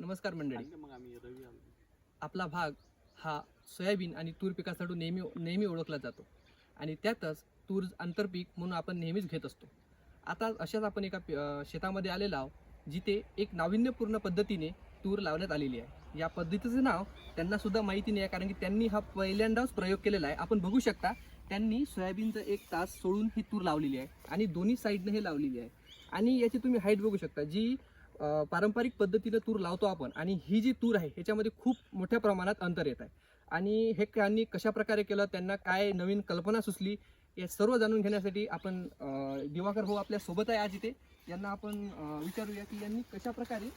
नमस्कार मंडळी. आपला भाग हा सोयाबीन आणि तूर पिकासाठी नेहमी नेहमी ओळखला जातो. आणि त्यातच तूर आंतरपीक म्हणून आपण नेहमीच घेत असतो. आता अशाच आपण एका शेतामध्ये आलेलो आहोत जिथे एक नाविन्यपूर्ण पद्धतीने तूर लावण्यात आलेली आहे. या पद्धतीचं नाव त्यांना सुद्धा माहिती नाही आहे कारण की त्यांनी हा पहिल्यांदाच प्रयोग केलेला आहे. आपण बघू शकता त्यांनी सोयाबीनचं एक तास सोडून ही तूर लावलेली आहे आणि दोन्ही साईडनं हे लावलेली आहे. आणि याची तुम्ही हाईट बघू शकता जी पारंपरिक पद्धतीनं तूर लावतो आपण आणि ही जी तूर आहे ह्याच्यामध्ये खूप मोठ्या प्रमाणात अंतर येत आहे आणि हे त्यांनी कशा प्रकारे केलं त्यांना काय नवीन कल्पना सुचली हे सर्व जाणून घेण्यासाठी आपण दिवाकर भाऊ आपल्यासोबत आहे आज इथे यांना आपण विचारूया की यांनी कशा प्रकारे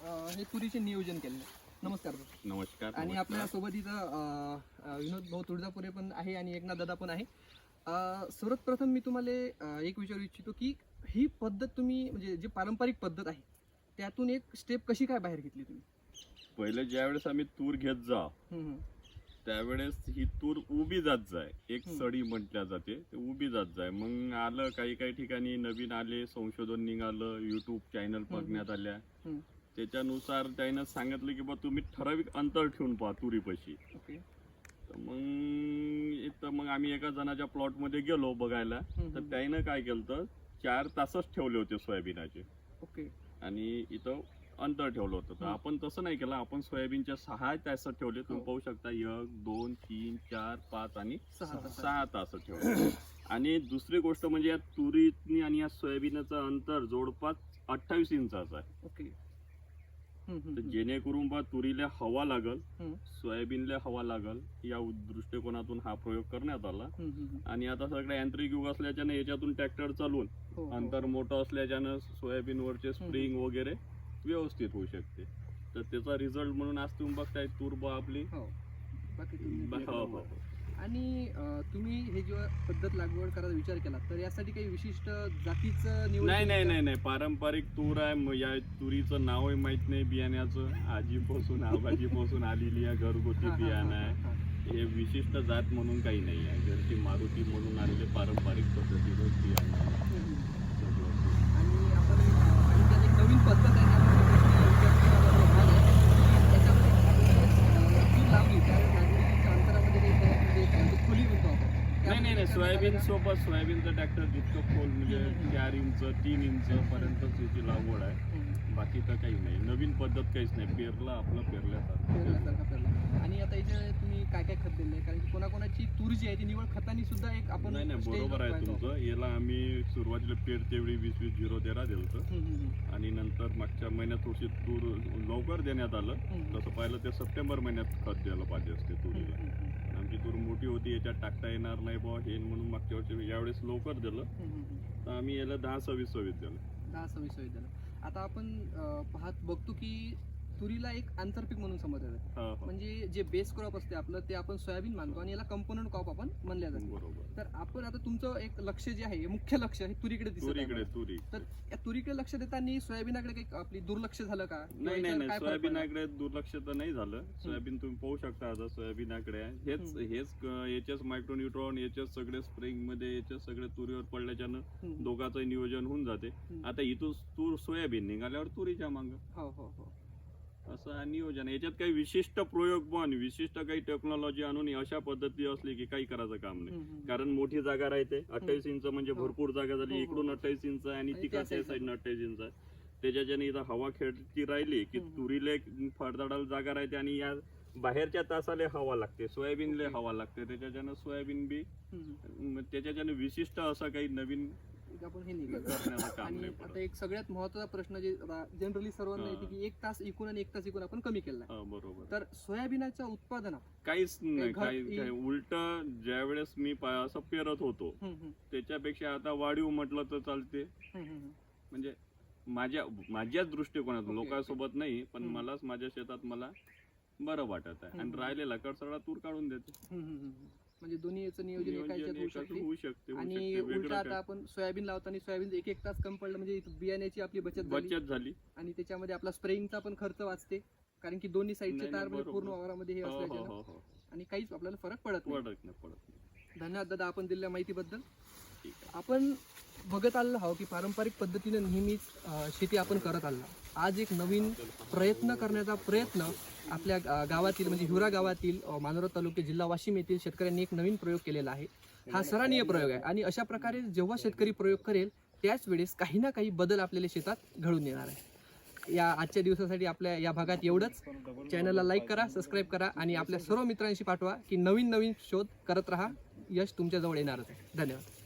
अ, हे तुरीचे नियोजन केलं नमस्कार. नमस्कार आणि. आपल्यासोबत इथं विनोद भाऊ तुळजापुरे पण आहे आणि एकनाथ दादा पण आहे सर्वात प्रथम मी तुम्हाला एक विचारू इच्छितो की ही पद्धत तुम्ही म्हणजे जी पारंपरिक पद्धत आहे त्यातून एक स्टेप कशी काय बाहेर घेतली तुम्ही पहिले ज्यावेळेस आम्ही तूर घेत जा हम्म. त्यावेळेस ही तूर उभी जात जाय एक हम्म. सडी म्हटल्या जाते ते उभी जात जाय मग आलं काही काही ठिकाणी नवीन आले संशोधन निघालं युट्यूब चॅनल बघण्यात आल्या हम्म. त्याच्यानुसार त्यानं सांगितलं की बा तुम्ही ठराविक अंतर ठेवून पहा तुरीपाशी ओके तर मग इथं मग आम्ही एका जणाच्या प्लॉटमध्ये गेलो बघायला हम्म, तर हम्म. त्यानं काय केलं चार तासच ठेवले होते सोयाबीनाचे. ओके. आणि इथं अंतर ठेवलं होतं. तर. आपण तसं नाही केलं. आपण सोयाबीनच्या सहा तास ठेवले. तुम्ही हो. पाहू शकता एक दोन तीन चार पाच आणि सहा तास ठेवले. आणि दुसरी गोष्ट म्हणजे या तुरीतनी आणि या सोयाबीनचं अंतर जवळपास अठ्ठावीस इंचाचं आहे. ओके. तर. जेणेकरून बा तुरीला हवा लागल. सोयाबीनला हवा लागल या दृष्टिकोनातून हा प्रयोग करण्यात आला. आणि आता सगळं यांत्रिक युग असल्याच्यानं याच्यातून ट्रॅक्टर चालवून हो, हो. अंतर मोठं असल्याच्यानं सोयाबीनवरचे स्प्रिंग वगैरे व्यवस्थित होऊ शकते तर त्याचा रिझल्ट म्हणून आज तुम्ही बघताय तूर बा आपली हो. आणि तुम्ही हे जेव्हा पद्धत लागवड करायचा विचार केला तर यासाठी काही विशिष्ट जातीचं निवड नाही नाही? नाही नाही. पारंपरिक तूर आहे. या तुरीचं नावही माहीत नाही बियाण्याचं. आजीपासून आबाजीपासून आलेली आहे घरगुती बियाणं आहे. हा. विशिष्ट जात म्हणून काही नाही आहे. घरची मारुती म्हणून आलेले पारंपरिक पद्धतीचं बियाणं. आणि आपण नवीन पद्धत आहे त्यामध्ये प्रश्न विचारण्याचा भाग आहे. त्याच्यामध्ये आपण, अ, तूर लावली त्या लागवडीच्या अंतरामध्ये काही फरक म्हणजे काय म्हणतो, खोली म्हणतो आपण नाही नाही नाही त्यामध्ये सोयाबीन सोबत सोयाबीनचं ट्रॅक्टर जितकं खोल म्हणजे. चार इंच तीन इंच पर्यंतच याची लागवड आहे. बाकी तर काही नाही नवीन पद्धत काहीच नाही पेरलं आपलं पेरल्यासारखं पेरल्यासारखा पेरला आणि आता याच्या तुम्ही काय काय खत दिले कारण की कोणाकोणाची तूर जी आहे ती निवड खतानी सुद्धा एक आपण नाही नाही stage बरोबर आहे पाहतो. तुमचं याला आम्ही सुरुवातीला पेरते वेळी वीस वीस झिरो तेरा दिलं हम्म, हम्म, हम्म. आणि नंतर मागच्या महिन्यात थोडीशी तूर लवकर देण्यात आलं हम्म. तसं पाहिलं ते सप्टेंबर महिन्यात खत द्यायला पाहिजे असते हम्म, तुरीला हम्म, हम्म. आमची तूर मोठी होती याच्यात टाकता येणार नाही बुवा हे म्हणून मागच्या वर्षी यावेळेस लवकर दिलं. तर आम्ही याला दहा सव्वीस सव्वीस दिलं दहा सव्वीस सव्वीस झालं आता आपण अं, पाहत बघतो की तुरीला एक आंतरपीक म्हणून समजलं जातं. हा हा. म्हणजे जे बेस क्रॉप असते आपलं ते आपण सोयाबीन मानतो आणि याला कंपोनंट क्रॉप आपण म्हणल्या जातो. बरोबर. तर आपण आता तुमचं एक लक्ष जे आहे मुख्य लक्ष हे तुरीकडे दिसत. तुरी. तर या तुरीकडे लक्ष देताना सोयाबीनाकडे काही आपली दुर्लक्ष झालं का? किंवा नाही नाही याच्यावर नाही. काय फरक पडला? सोयाबीनाकडे दुर्लक्ष तर नाही झालं. सोयाबीन तुम्ही पाहू शकता आता सोयाबीनाकडे. आहे. हेच. हेच क- याच्याच मायक्रोन्युट्रॉन याच्याच सगळे स्प्रिंगमध्ये याच्याच सगळे तुरीवर पडल्याच्यानं हम्म. दोघांचं नियोजन होऊन जाते. हम्म. आता इथून तूर सोयाबीन निघाल्यावर तुरीच्या मांग. हो हो हो. असं आहे नियोजन आहे. याच्यात काही विशिष्ट प्रयोग पण विशिष्ट काही टेक्नॉलॉजी आणून अशा पद्धती असली की काही करायचं काम नाही. कारण मोठी जागा राहते अठ्ठावीस इंच म्हणजे हो. भरपूर जागा हो, झाली हो. इकडून अठ्ठावीस इंच आहे आणि आणि त्या तिकडच्या side ला. साईडनं अठ्ठावीस इंच आहे त्याच्याच्याने इथं हवा खेळती राहिली की हम्म. तुरीला फडदाडाला जागा राहते आणि या बाहेरच्या तासाला हवा लागते सोयाबीनला ओके. हवा लागते त्याच्याच्यानं सोयाबीन बी. म, त्याच्याच्यानं विशिष्ट असं काही नवीन आपण हे निघालं आणि आता एक सगळ्यात महत्त्वाचा प्रश्न जे जनरली सर्वांना. येते की एक तास इकून आणि एक तास इकून आपण कमी केला बरोबर तर सोयाबीनाच्या उत्पादनात काहीच नाही उलट ज्या वेळेस मी असं पेरत होतो त्याच्यापेक्षा आता वाढीव म्हटलं तर चालते. म्हणजे माझ्या माझ्याच दृष्टिकोनातून लोकांसोबत नाही पण. मलाच माझ्या शेतात मला बरं वाटत आहे आणि. राहिलेला कड सगळा तूर काढून देते. म्हणजे दोन्ही याचं नियोजन एका होऊ शकते. होऊ शकते होऊ आणि शकते. उलट वेगळं आता काय. आपण सोयाबीन लावताना सोयाबीन एक एक तास कमी पडलं म्हणजे इथं बियाण्याची आपली बचत झाली. बचत झाली. आणि त्याच्यामध्ये आपला स्प्रेइंगचा पण खर्च वाचते. कारण की दोन्ही साईडचे नाही, तार नाही, म्हणजे पूर्ण बरोबर. वावरामध्ये हे हो हो हो हो. आणि काहीच आपल्याला फरक पडत नाही. पडत नाही पडत नाही. धन्यवाद दादा आपण दिलेल्या माहितीबद्दल. ठीक आहे. आपण बघत आलेलो आहोत की पारंपरिक पद्धतीने नेहमीच शेती आपण करत आलो आज एक नवीन प्रयत्न करण्याचा प्रयत्न आपल्या गा- गावातील म्हणजे हिवरा गावातील मानोरा तालुके जिल्हा वाशिम येथील शेतकऱ्यांनी एक नवीन प्रयोग केलेला आहे. हा सराहनीय प्रयोग आहे आणि अशा प्रकारे जेव्हा शेतकरी प्रयोग करेल त्याच वेळेस काही ना काही बदल आपल्याला शेतात घडून येणार आहे. या आजच्या दिवसासाठी आपल्या या भागात एवढंच. चॅनलला लाईक करा सबस्क्राईब करा आणि आपल्या सर्व मित्रांशी पाठवा की नवीन नवीन शोध करत राहा. यश तुमच्याजवळ येणारच आहे. धन्यवाद.